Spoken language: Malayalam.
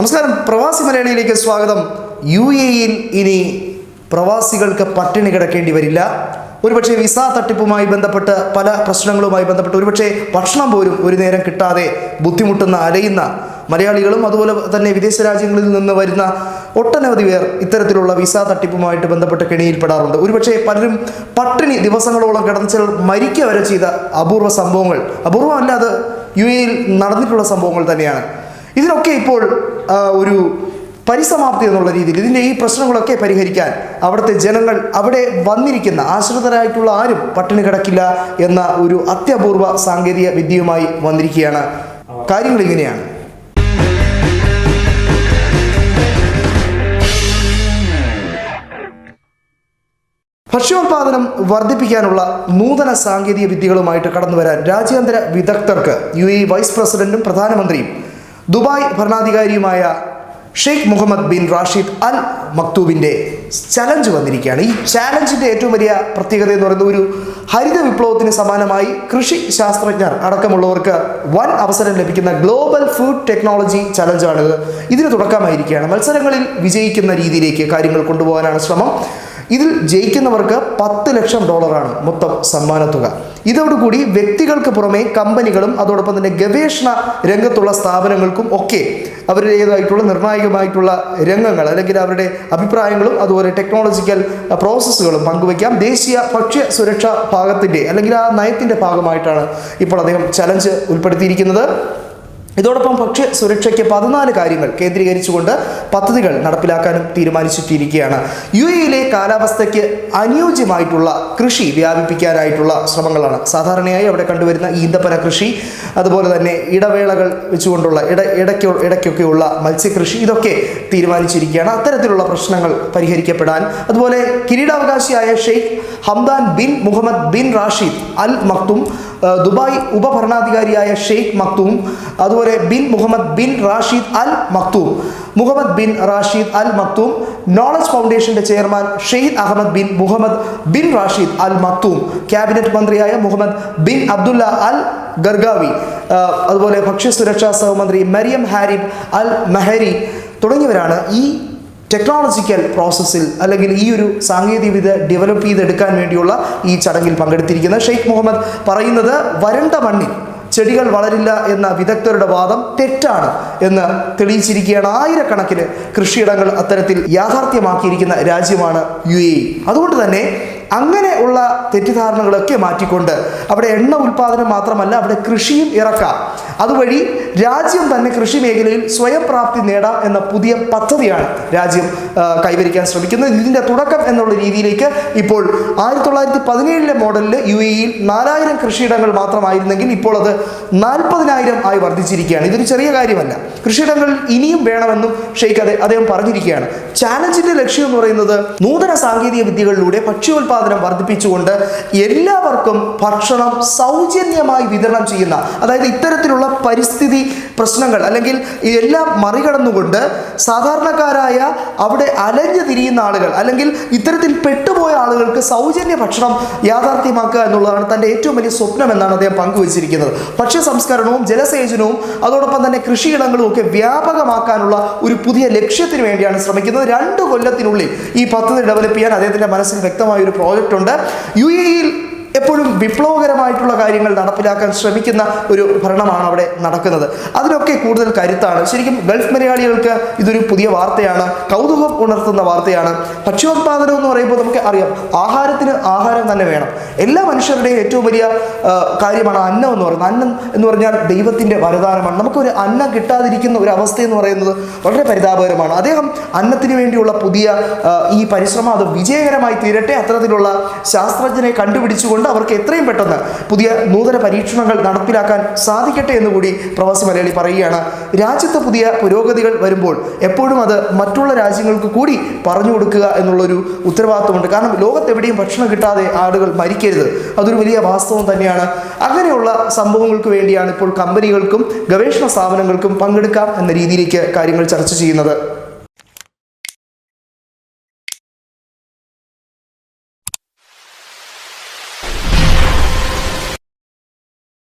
നമസ്കാരം. പ്രവാസി മലയാളിയിലേക്ക് സ്വാഗതം. യു എയിൽ ഇനി പ്രവാസികൾക്ക് പട്ടിണി കിടക്കേണ്ടി വരില്ല. ഒരുപക്ഷെ വിസ തട്ടിപ്പുമായി ബന്ധപ്പെട്ട് പല പ്രശ്നങ്ങളുമായി ബന്ധപ്പെട്ട് ഒരുപക്ഷെ ഭക്ഷണം പോലും ഒരു നേരം കിട്ടാതെ ബുദ്ധിമുട്ടുന്ന അലയുന്ന മലയാളികളും അതുപോലെ തന്നെ വിദേശ രാജ്യങ്ങളിൽ നിന്ന് വരുന്ന ഒട്ടനവധി പേർ ഇത്തരത്തിലുള്ള വിസ തട്ടിപ്പുമായിട്ട് ബന്ധപ്പെട്ട് കെണിയിൽപ്പെടാറുണ്ട്. ഒരുപക്ഷെ പലരും പട്ടിണി ദിവസങ്ങളോളം കിടന്ന് ചിലർ മരിക്കുക വരെ ചെയ്ത അപൂർവ സംഭവങ്ങൾ. അപൂർവമല്ല അത് യു എയിൽ നടന്നിട്ടുള്ള സംഭവങ്ങൾ തന്നെയാണ്. ഇതിനൊക്കെ ഇപ്പോൾ ഒരു പരിസമാപ്തി എന്നുള്ള രീതിയിൽ ഇതിന്റെ ഈ പ്രശ്നങ്ങളൊക്കെ പരിഹരിക്കാൻ അവിടുത്തെ ജനങ്ങൾ അവിടെ വന്നിരിക്കുന്ന ആശ്രിതരായിട്ടുള്ള ആരും പട്ടിണി കിടക്കില്ല എന്ന ഒരു അത്യപൂർവ സാങ്കേതിക വിദ്യയുമായി വന്നിരിക്കുകയാണ്. കാര്യങ്ങൾ ഇങ്ങനെയാണ്. ഭക്ഷ്യോത്പാദനം വർദ്ധിപ്പിക്കാനുള്ള നൂതന സാങ്കേതിക വിദ്യകളുമായിട്ട് കടന്നുവരാൻ രാജ്യാന്തര വിദഗ്ധർക്ക് യു എ വൈസ് പ്രസിഡന്റും പ്രധാനമന്ത്രിയും Dubai ഭരണാധികാരിയുമായ Sheikh Mohammed bin Rashid Al മക്തൂബിന്റെ challenge വന്നിരിക്കുകയാണ്. ഈ ചാലഞ്ചിന്റെ ഏറ്റവും വലിയ പ്രത്യേകത എന്ന് പറയുന്നത് ഒരു ഹരിത വിപ്ലവത്തിന് സമാനമായി കൃഷി ശാസ്ത്രജ്ഞർ അടക്കമുള്ളവർക്ക് വൻ അവസരം ലഭിക്കുന്ന ഗ്ലോബൽ ഫുഡ് ടെക്നോളജി ചലഞ്ചാണിത്. ഇതിന് തുടക്കമായിരിക്കുകയാണ്. മത്സരങ്ങളിൽ വിജയിക്കുന്ന രീതിയിലേക്ക് കാര്യങ്ങൾ കൊണ്ടുപോകാനാണ് ശ്രമം. ഇതിൽ ജയിക്കുന്നവർക്ക് പത്ത് ലക്ഷം ഡോളറാണ് മൊത്തം സമ്മാനത്തുക ഇതോടുകൂടി വ്യക്തികൾക്ക് പുറമെ കമ്പനികളും അതോടൊപ്പം തന്നെ ഗവേഷണ രംഗത്തുള്ള സ്ഥാപനങ്ങൾക്കും ഒക്കെ അവരുടേതായിട്ടുള്ള നിർണായകമായിട്ടുള്ള രംഗങ്ങൾ അല്ലെങ്കിൽ അവരുടെ അഭിപ്രായങ്ങളും അതുപോലെ ടെക്നോളജിക്കൽ പ്രോസസ്സുകളും പങ്കുവയ്ക്കാം. ദേശീയ ഭക്ഷ്യ സുരക്ഷാ ഭാഗത്തിന്റെ അല്ലെങ്കിൽ ആ നയത്തിന്റെ ഭാഗമായിട്ടാണ് ഇപ്പോൾ അദ്ദേഹം ചലഞ്ച് ഉൾപ്പെടുത്തിയിരിക്കുന്നത്. ഇതോടൊപ്പം ഭക്ഷ്യ സുരക്ഷയ്ക്ക് പതിനാല് കാര്യങ്ങൾ കേന്ദ്രീകരിച്ചുകൊണ്ട് പദ്ധതികൾ നടപ്പിലാക്കാനും തീരുമാനിച്ചിട്ടിരിക്കുകയാണ്. യു എയിലെ കാലാവസ്ഥയ്ക്ക് അനുയോജ്യമായിട്ടുള്ള കൃഷി വ്യാപിപ്പിക്കാനായിട്ടുള്ള ശ്രമങ്ങളാണ്. സാധാരണയായി അവിടെ കണ്ടുവരുന്ന ഈന്തപ്പന കൃഷി അതുപോലെ തന്നെ ഇടവേളകൾ വെച്ചുകൊണ്ടുള്ള ഇട ഇടയ്ക്ക് ഇടയ്ക്കൊക്കെയുള്ള മത്സ്യകൃഷി ഇതൊക്കെ തീരുമാനിച്ചിരിക്കുകയാണ്. അത്തരത്തിലുള്ള പ്രശ്നങ്ങൾ പരിഹരിക്കപ്പെടാൻ. അതുപോലെ കിരീടാവകാശിയായ Sheikh Hamdan bin Mohammed bin Rashid Al Maktoum Dubai ഉപഭരണാധികാരിയായ Sheikh Maktoum അതുപോലെ bin Mohammed bin Rashid Al Maktoum. Mohammed bin Rashid Al Maktoum knowledge ഫൗണ്ടേഷന്റെ chairman Sheikh Ahmed bin Mohammed bin Rashid Al Maktoum. Cabinet മന്ത്രിയായ Mohammed bin Abdullah Al Gergawi അതുപോലെ ഭക്ഷ്യസുരക്ഷാ സഹമന്ത്രി മരിയം ഹാരിബ് അൽ മെഹരി തുടങ്ങിയവരാണ് ഈ ടെക്നോളജിക്കൽ പ്രോസസ്സിൽ അല്ലെങ്കിൽ ഈ ഒരു സാങ്കേതികവിദ്യ ഡെവലപ്പ് ചെയ്തെടുക്കാൻ വേണ്ടിയുള്ള ഈ ചടങ്ങിൽ പങ്കെടുത്തിരിക്കുന്ന ഷെയ്ഖ് മുഹമ്മദ് പറയുന്നത് വരണ്ട മണ്ണിൽ ചെടികൾ വളരില്ല എന്ന വിദഗ്ധരുടെ വാദം തെറ്റാണ് എന്ന് തെളിയിച്ചിരിക്കുകയാണ്. ആയിരക്കണക്കിന് കൃഷിയിടങ്ങൾ അത്തരത്തിൽ യാഥാർത്ഥ്യമാക്കിയിരിക്കുന്ന രാജ്യമാണ് യു എ അതുകൊണ്ട് തന്നെ അങ്ങനെ ഉള്ള തെറ്റിദ്ധാരണകളൊക്കെ മാറ്റിക്കൊണ്ട് അവിടെ എണ്ണ ഉൽപ്പാദനം മാത്രമല്ല അവിടെ കൃഷിയും ഇറക്കാം. അതുവഴി രാജ്യം തന്നെ കൃഷി മേഖലയിൽ സ്വയം പ്രാപ്തി നേടാം എന്ന പുതിയ പദ്ധതിയാണ് രാജ്യം കൈവരിക്കാൻ ശ്രമിക്കുന്നത്. ഇതിന്റെ തുടക്കം എന്നുള്ള രീതിയിലേക്ക് ഇപ്പോൾ ആയിരത്തി തൊള്ളായിരത്തി പതിനേഴിലെ മോഡലിൽ യു എയിൽ നാലായിരം കൃഷിയിടങ്ങൾ മാത്രമായിരുന്നെങ്കിൽ ഇപ്പോൾ അത് നാൽപ്പതിനായിരം ആയി വർദ്ധിച്ചിരിക്കുകയാണ്. ഇതൊരു ചെറിയ കാര്യമല്ല. കൃഷിയിടങ്ങൾ ഇനിയും വേണമെന്നും ഷെയ്ഖ് അതെ അദ്ദേഹം പറഞ്ഞിരിക്കുകയാണ്. ചാലഞ്ചിന്റെ ലക്ഷ്യം എന്ന് പറയുന്നത് നൂതന സാങ്കേതിക വിദ്യകളിലൂടെ ഭക്ഷ്യോൽപാദനം വർദ്ധിപ്പിച്ചുകൊണ്ട് എല്ലാവർക്കും ഭക്ഷണം സൗജന്യമായി വിതരണം ചെയ്യുന്ന അതായത് ഇത്തരത്തിലുള്ള പരിസ്ഥിതി പ്രശ്നങ്ങൾ അല്ലെങ്കിൽ എല്ലാം മറികടന്നുകൊണ്ട് സാധാരണക്കാരായ അവിടെ അലഞ്ഞു തിരിയുന്ന ആളുകൾ അല്ലെങ്കിൽ ഇത്തരത്തിൽ പെട്ടുപോയ ആളുകൾക്ക് സൗജന്യ ഭക്ഷണം യാഥാർത്ഥ്യമാക്കുക എന്നുള്ളതാണ് തന്റെ ഏറ്റവും വലിയ സ്വപ്നം എന്നാണ് അദ്ദേഹം പങ്കുവച്ചിരിക്കുന്നത്. ഭക്ഷ്യ സംസ്കരണവും ജലസേചനവും അതോടൊപ്പം തന്നെ കൃഷിയിടങ്ങളും ഒക്കെ വ്യാപകമാക്കാനുള്ള ഒരു പുതിയ ലക്ഷ്യത്തിന് വേണ്ടിയാണ് ശ്രമിക്കുന്നത്. രണ്ട് കൊല്ലത്തിനുള്ളിൽ ഈ പദ്ധതി ഡെവലപ്പ് ചെയ്യാൻ അദ്ദേഹത്തിന്റെ മനസ്സിൽ വ്യക്തമായ ഒരു പ്രോജക്റ്റ് ഉണ്ട്. യു എയിൽ എപ്പോഴും വിപ്ലവകരമായിട്ടുള്ള കാര്യങ്ങൾ നടപ്പിലാക്കാൻ ശ്രമിക്കുന്ന ഒരു ഭരണമാണ് അവിടെ നടക്കുന്നത്. അതിനൊക്കെ കൂടുതൽ കരുത്താണ്. ശരിക്കും ഗൾഫ് മലയാളികൾക്ക് ഇതൊരു പുതിയ വാർത്തയാണ്. കൗതുകം ഉണർത്തുന്ന വാർത്തയാണ്. ഭക്ഷ്യോത്പാദനം എന്ന് പറയുമ്പോൾ നമുക്ക് അറിയാം ആഹാരത്തിന് ആഹാരം തന്നെ വേണം. എല്ലാ മനുഷ്യരുടെയും ഏറ്റവും വലിയ കാര്യമാണ് അന്നം എന്ന് പറയുന്നത്. അന്നം എന്ന് പറഞ്ഞാൽ ദൈവത്തിന്റെ വരദാനമാണ്. നമുക്കൊരു അന്നം കിട്ടാതിരിക്കുന്ന ഒരു അവസ്ഥ എന്ന് പറയുന്നത് വളരെ പരിതാപകരമാണ്. അദ്ദേഹം അന്നത്തിന് വേണ്ടിയുള്ള പുതിയ ഈ പരിശ്രമം അത് വിജയകരമായി തീരട്ടെ അത്തരത്തിലുള്ള ശാസ്ത്രജ്ഞനെ കണ്ടുപിടിച്ചുകൊണ്ട് അവർക്ക് എത്രയും പെട്ടെന്ന് പുതിയ നൂതന പരീക്ഷണങ്ങൾ നടപ്പിലാക്കാൻ സാധിക്കട്ടെ എന്ന് കൂടി പ്രവാസി മലയാളി പറയുകയാണ്. രാജ്യത്ത് പുതിയ പുരോഗതികൾ വരുമ്പോൾ എപ്പോഴും അത് മറ്റുള്ള രാജ്യങ്ങൾക്ക് കൂടി പറഞ്ഞു കൊടുക്കുക എന്നുള്ളൊരു ഉത്തരവാദിത്വമുണ്ട്. കാരണം ലോകത്തെവിടെയും ഭക്ഷണം കിട്ടാതെ ആളുകൾ മരിക്കരുത്. അതൊരു വലിയ വാസ്തവം തന്നെയാണ്. അങ്ങനെയുള്ള സംഭവങ്ങൾക്ക് വേണ്ടിയാണ് ഇപ്പോൾ കമ്പനികൾക്കും ഗവേഷണ സ്ഥാപനങ്ങൾക്കും പങ്കെടുക്കാം എന്ന രീതിയിലേക്ക് കാര്യങ്ങൾ ചർച്ച ചെയ്യുന്നത്.